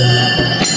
हा,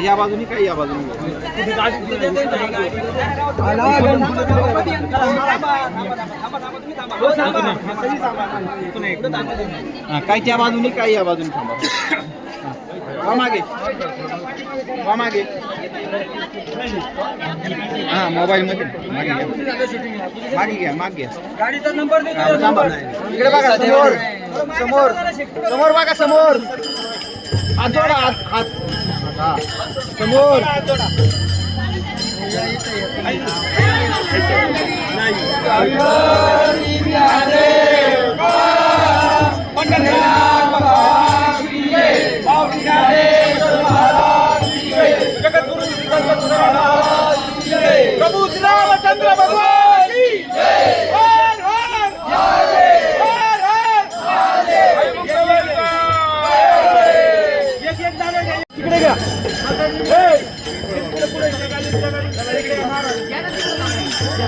या बाजूनी काय या बाजूनी? काय त्या बाजूनी काय या बाजूनी थांबा? वा मागे. वा मागे. हा मोबाईल मध्ये. मागे घ्या. मागे घ्या मागे घ्या. गाडीचा नंबर थांबा. इकडे बघा समोर. समोर. समोर बघा समोर. हात जोडा हात हात. हा. समोर. प्रभू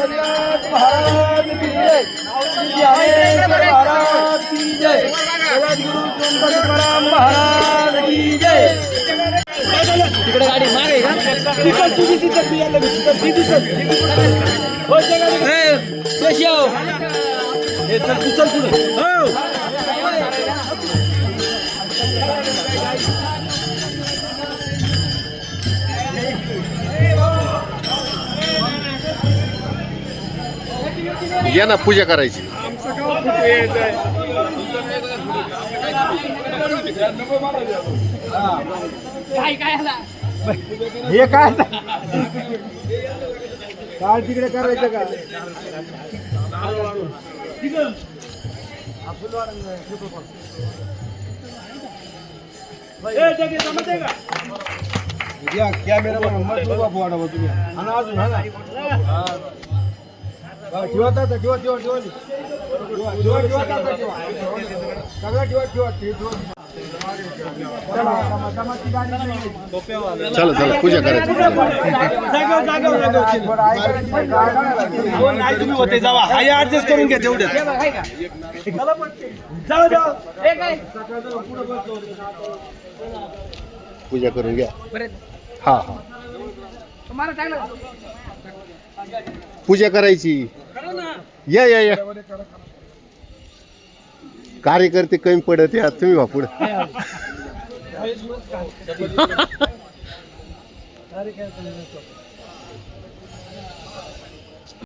गणपती स्तोत्र. तिकडे गाडी मागे का? तिथं तुझी तिथं बियाला तिथं ती तिथं हो त्या गाडी हे चल तू चल पुढे. हो. या ना पूजा करायची. हे काय? काय तिकडे करायचं का? कॅमेरा तुम्ही. आणि अजून ना. हा, ठेवा ठेवा ठेवा ठेवा. ठेवा ठेवा ठेवा ताता, ठेवा. सगळं ठेवा ठेवा ठेवा चला चला पूजा करायची नाही तुम्ही होते जावा. हाय ऍडजस्ट करून घ्या तेवढे पूजा करून घ्या. हा हा. पूजा करायची. या या या. कार्यकर्ते कमी पडत या तुम्ही वा पुढे.